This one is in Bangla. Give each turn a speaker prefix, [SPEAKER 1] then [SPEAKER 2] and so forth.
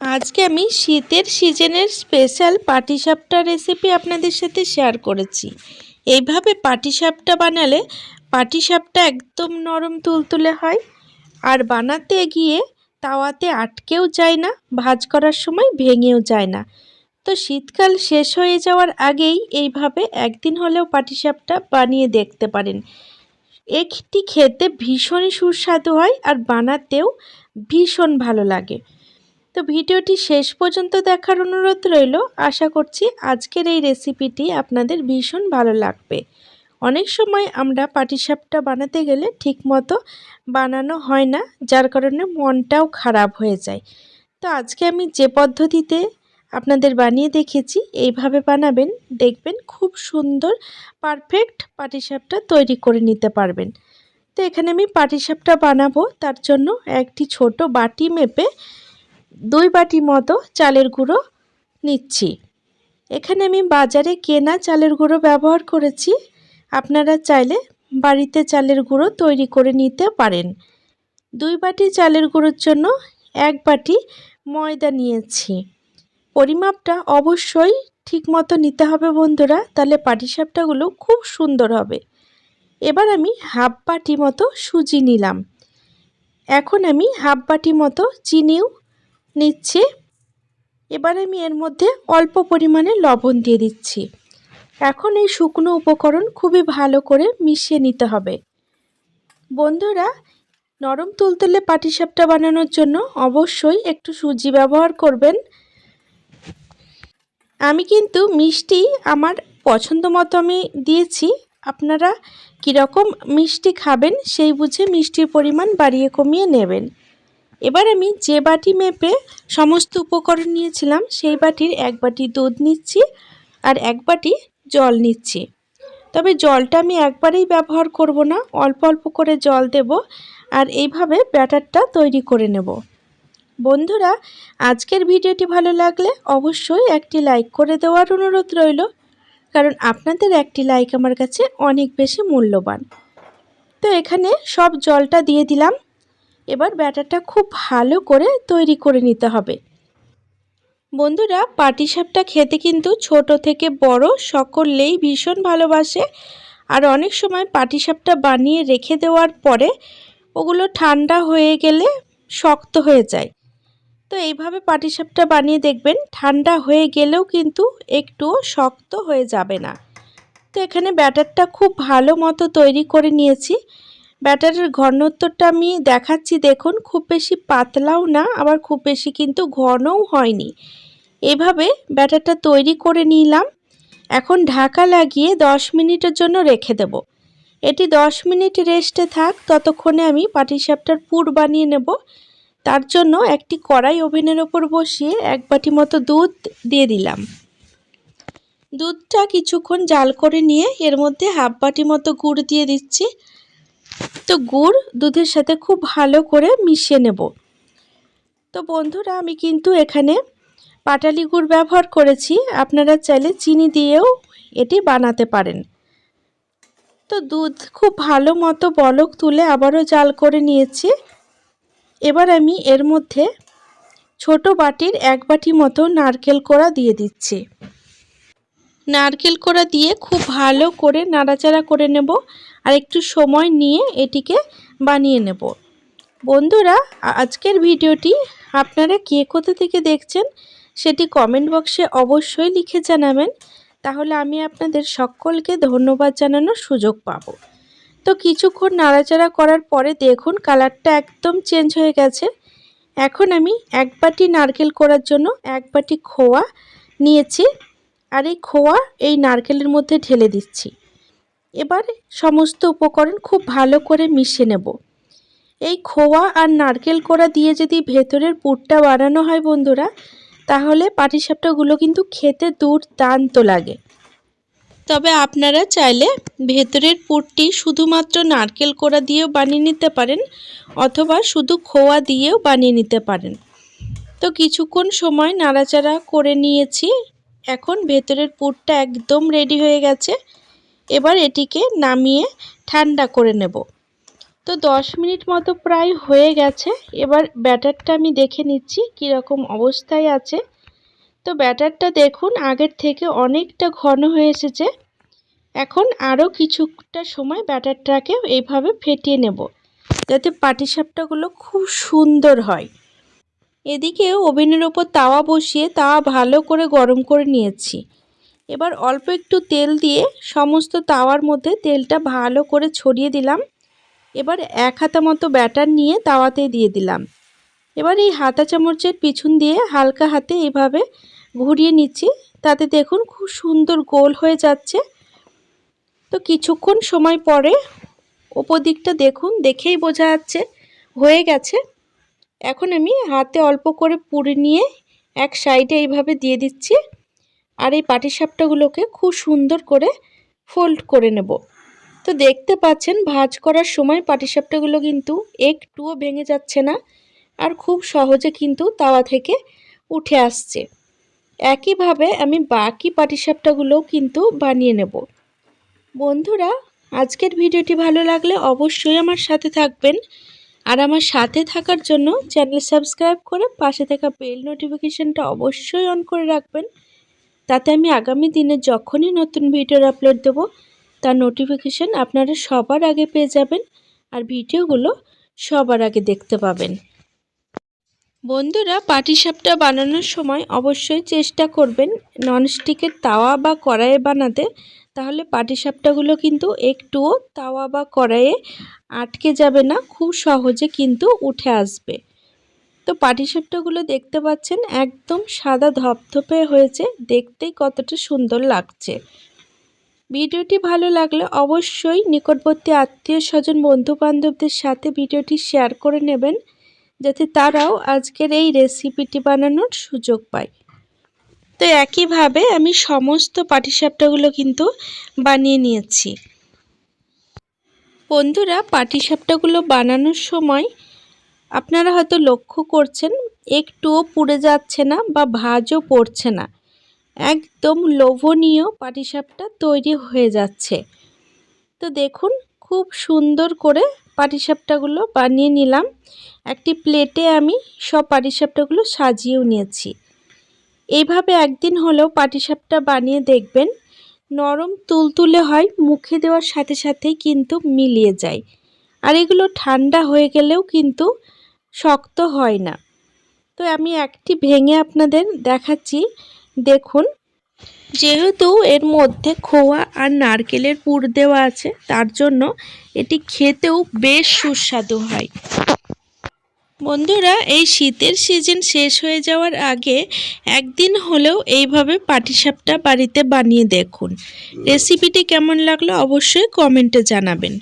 [SPEAKER 1] আজকে আমি শীতের সিজনের স্পেশাল পাটিসাপটা রেসিপি আপনাদের সাথে শেয়ার করেছি। এইভাবে পাটিসাপটা বানালে পাটিসাপটা একদম নরম তুলতুলে হয় আর বানাতে গিয়ে তাওয়াতে আটকেও যায় না, ভাজ করার সময় ভেঙেও যায় না। তো শীতকাল শেষ হয়ে যাওয়ার আগেই এইভাবে একদিন হলেও পাটিসাপটা বানিয়ে দেখতে পারেন। একটি খেতে ভীষণই সুস্বাদু হয় আর বানাতেও ভীষণ ভালো লাগে। তো ভিডিওটি শেষ পর্যন্ত দেখার অনুরোধ রইল। আশা করছি আজকের এই রেসিপিটি আপনাদের ভীষণ ভালো লাগবে। অনেক সময় আমরা পাটিসাপটা বানাতে গেলে ঠিকমতো বানানো হয় না, যার কারণে মনটাও খারাপ হয়ে যায়। তো আজকে আমি যে পদ্ধতিতে আপনাদের বানিয়ে দেখেছি এইভাবে বানাবেন, দেখবেন খুব সুন্দর, পারফেক্ট পাটিসাপটা তৈরি করে নিতে পারবেন। তো এখানে আমি পাটিসাপটা বানাবো, তার জন্য একটি ছোট বাটি মেপে দুই বাটি মতো চালের গুঁড়ো নিচ্ছি। এখানে আমি বাজারে কেনা চালের গুঁড়ো ব্যবহার করেছি। আপনারা চাইলে বাড়িতে চালের গুঁড়ো তৈরি করে নিতে পারেন। দুই বাটি চালের গুঁড়োর জন্য এক বাটি ময়দা নিয়েছি। পরিমাপটা অবশ্যই ঠিক মতো নিতে হবে বন্ধুরা, তাহলে পাটিসাপটাগুলো খুব সুন্দর হবে। এবার আমি হাফ বাটি মতো সুজি নিলাম। এখন আমি হাফ বাটি মতো চিনিও নিচ্ছি। এবার আমি এর মধ্যে অল্প পরিমাণে লবণ দিয়ে দিচ্ছি। এখন এই শুকনো উপকরণ খুবই ভালো করে মিশিয়ে নিতে হবে। বন্ধুরা, নরম তুলতুলে পাটিসাপটা বানানোর জন্য অবশ্যই একটু সুজি ব্যবহার করবেন। আমি কিন্তু মিষ্টি আমার পছন্দ মতো আমি দিয়েছি। আপনারা কীরকম মিষ্টি খাবেন সেই বুঝে মিষ্টির পরিমাণ বাড়িয়ে কমিয়ে নেবেন। এবার আমি যে বাটি মেপে সমস্ত উপকরণ নিয়েছিলাম, সেই বাটির এক বাটি দুধ নিচ্ছি আর এক বাটি জল নিচ্ছি। তবে জলটা আমি একবারেই ব্যবহার করব না, অল্প অল্প করে জল দেব আর এইভাবে ব্যাটারটা তৈরি করে নেব। বন্ধুরা, আজকের ভিডিওটি ভালো লাগলে অবশ্যই একটি লাইক করে দেওয়ার অনুরোধ রইল, কারণ আপনাদের একটি লাইক আমার কাছে অনেক বেশি মূল্যবান। তো এখানে সব জলটা দিয়ে দিলাম এবার ব্যাটারটা খুব ভালো করে তৈরি করে নিতে হবে। বন্ধুরা পাটিসাপটা খেতে কিন্তু ছোট থেকে বড় সকলেই ভীষণ ভালোবাসে। আর অনেক সময় পাটিসাপটা বানিয়ে রেখে দেওয়ার পরে ওগুলো ঠান্ডা হয়ে গেলে শক্ত হয়ে যায়। তো এইভাবে পাটিসাপটা বানিয়ে দেখবেন, ঠান্ডা হয়ে গেলেও কিন্তু একটুও শক্ত হয়ে যাবে না। তো এখানে ব্যাটারটা খুব ভালো মতো তৈরি করে নিয়েছি। ব্যাটারের ঘনত্বটা আমি দেখাচ্ছি, দেখুন, খুব বেশি পাতলাও না, আবার খুব বেশি কিন্তু ঘনও হয়নি। এভাবে ব্যাটারটা তৈরি করে নিলাম। এখন ঢাকা লাগিয়ে 10 মিনিটের জন্য রেখে দেব। এটি 10 মিনিট রেস্টে থাক, ততক্ষণে আমি পাটি পাটিসাপটার পুর বানিয়ে নেব। তার জন্য একটি কড়াই ওভেনের ওপর বসিয়ে এক বাটি মতো দুধ দিয়ে দিলাম। দুধটা কিছুক্ষণ জাল করে নিয়ে এর মধ্যে হাফ বাটি মতো গুড় দিয়ে দিচ্ছি। তো গুড় দুধের সাথে খুব ভালো করে মিশিয়ে নেব। তো বন্ধুরা, আমি কিন্তু এখানে পাটালি গুড় ব্যবহার করেছি। আপনারা চাইলে চিনি দিয়েও এটি বানাতে পারেন। তো দুধ খুব ভালো মতো বলক তুলে আবারও জাল করে নিয়েছি। এবার আমি এর মধ্যে ছোট বাটির এক বাটি মতো নারকেল কোড়া দিয়ে দিচ্ছি। নারকেল কোড়া দিয়ে খুব ভালো করে নাড়াচাড়া করে নেব। আর একটু সময় নিয়ে এটিকে বানিয়ে নেব। বন্ধুরা আজকের ভিডিওটি আপনারা কে কোথা থেকে দেখছেন সেটি কমেন্ট বক্সে অবশ্যই লিখে জানাবেন। তাহলে আমি আপনাদের সকলকে ধন্যবাদ জানানোর সুযোগ পাব। তো কিছুক্ষণ নাড়াচাড়া করার পরে দেখুন কালারটা একদম চেঞ্জ হয়ে গেছে। এখন আমি এক বাটি নারকেল করার জন্য এক বাটি খোয়া নিয়েছি। আর এই খোয়া এই নারকেলের মধ্যে ঢেলে দিচ্ছি। এবার সমস্ত উপকরণ খুব ভালো করে মিশিয়ে নেব। এই খোয়া আর নারকেল কোড়া দিয়ে যদি ভেতরের পুরটা বানানো হয় বন্ধুরা, তাহলে পাটিসাপটাগুলো কিন্তু খেতে দুর্দান্ত লাগে। তবে আপনারা চাইলে ভেতরের পুরটি শুধুমাত্র নারকেল কোড়া দিয়েও বানিয়ে নিতে পারেন, অথবা শুধু খোয়া দিয়েও বানিয়ে নিতে পারেন। তো কিছুক্ষণ সময় নাড়াচাড়া করে নিয়েছি। এখন ভেতরের পুরটা একদম রেডি হয়ে গেছে। এবার এটিকে নামিয়ে ঠান্ডা করে নেব। তো দশ মিনিট মতো প্রায় হয়ে গেছে। এবার ব্যাটারটা আমি দেখে নিচ্ছি কীরকম অবস্থায় আছে। তো ব্যাটারটা দেখুন, আগের থেকে অনেকটা ঘন হয়ে এসেছে। এখন আরও কিছুটা সময় ব্যাটারটাকে এইভাবে ফেটিয়ে নেব, যাতে পাটিসাপটাগুলো খুব সুন্দর হয়। এদিকে ওভেনের ওপর তাওয়া বসিয়ে তাওয়া ভালো করে গরম করে নিয়েছি। এবার অল্প একটু তেল দিয়ে সমস্ত তাওয়ার মধ্যে তেলটা ভালো করে ছড়িয়ে দিলাম। এবার এক হাতা মতো ব্যাটার নিয়ে তাওয়াতে দিয়ে দিলাম। এবার এই হাতা চামচের পিছন দিয়ে হালকা হাতে এভাবে ঘুরিয়ে নিচ্ছি। তাতে দেখুন খুব সুন্দর গোল হয়ে যাচ্ছে। তো কিছুক্ষণ সময় পরে ওপর দিকটা দেখুন, দেখেই বোঝা যাচ্ছে, হয়ে গেছে। এখন আমি হাতে অল্প করে পুড়ে নিয়ে এক সাইডে এইভাবে দিয়ে দিচ্ছি। আর এই পাটিসাপটাগুলোকে খুব সুন্দর করে ফোল্ড করে নেব। তো দেখতে পাচ্ছেন, ভাজ করার সময় পাটিসাপটাগুলো কিন্তু একটুও ভেঙে যাচ্ছে না আর খুব সহজে কিন্তু তাওয়া থেকে উঠে আসছে। একইভাবে আমি বাকি পাটিসাপটাগুলোও কিন্তু বানিয়ে নেব। বন্ধুরা, আজকের ভিডিওটি ভালো লাগলে অবশ্যই আমার সাথে থাকবেন আর আমার সাথে থাকার জন্য চ্যানেল সাবস্ক্রাইব করে পাশে থাকা বেল নোটিফিকেশানটা অবশ্যই অন করে রাখবেন। তাতে আমি আগামী দিনে যখনই নতুন ভিডিওর আপলোড দেবো, তার নোটিফিকেশান আপনারা সবার আগে পেয়ে যাবেন আর ভিডিওগুলো সবার আগে দেখতে পাবেন। বন্ধুরা, পাটিসাপটা বানানোর সময় অবশ্যই চেষ্টা করবেন ননস্টিকের তাওয়া বা কড়াইয়ে বানাতে। তাহলে পাটিসাপটাগুলো কিন্তু একটুও তাওয়া বা কড়াইয়ে আটকে যাবে না, খুব সহজে কিন্তু উঠে আসবে। তো পাটিসাপটাগুলো দেখতে পাচ্ছেন একদম সাদা ধপধপে হয়েছে। দেখতেই কতটা সুন্দর লাগছে। ভিডিওটি ভালো লাগলে অবশ্যই নিকটবর্তী আত্মীয় স্বজন বন্ধু বান্ধবদের সাথে ভিডিওটি শেয়ার করে নেবেন, যাতে তারাও আজকের এই রেসিপিটি বানানোর সুযোগ পায়। তো একইভাবে আমি সমস্ত পাটিসাপটাগুলো কিন্তু বানিয়ে নিয়েছি। বন্ধুরা, পাটিসাপটাগুলো বানানোর সময় আপনারা হয়তো লক্ষ্য করছেন, একটুও পুড়ে যাচ্ছে না বা ভাজও পড়ছে না। একদম লোভনীয় পাটিসাপটা তৈরি হয়ে যাচ্ছে। তো দেখুন, খুব সুন্দর করে পাটিসাপটাগুলো বানিয়ে নিলাম। একটি প্লেটে আমি সব পাটিসাপটাগুলো সাজিয়েও নিয়েছি। এইভাবে একদিন হলেও পাটিসাপটা বানিয়ে দেখবেন, নরম তুলতুলে হয়, মুখে দেওয়ার সাথে সাথেই কিন্তু মিলিয়ে যায়। আর এগুলো ঠান্ডা হয়ে গেলেও কিন্তু শক্ত হয় না। তো আমি একটি ভেঙে আপনাদের দেখাচ্ছি। দেখুন, যেহেতু এর মধ্যে খোয়া আর নারকেলের পুর দেওয়া আছে, তার জন্য এটি খেতেও বেশ সুস্বাদু হয়। বন্ধুরা, এই শীতের সিজন শেষ হয়ে যাওয়ার আগে একদিন হলেও এইভাবে পাটিসাপটা বাড়িতে বানিয়ে দেখুন। রেসিপিটি কেমন লাগল অবশ্যই কমেন্টে জানাবেন।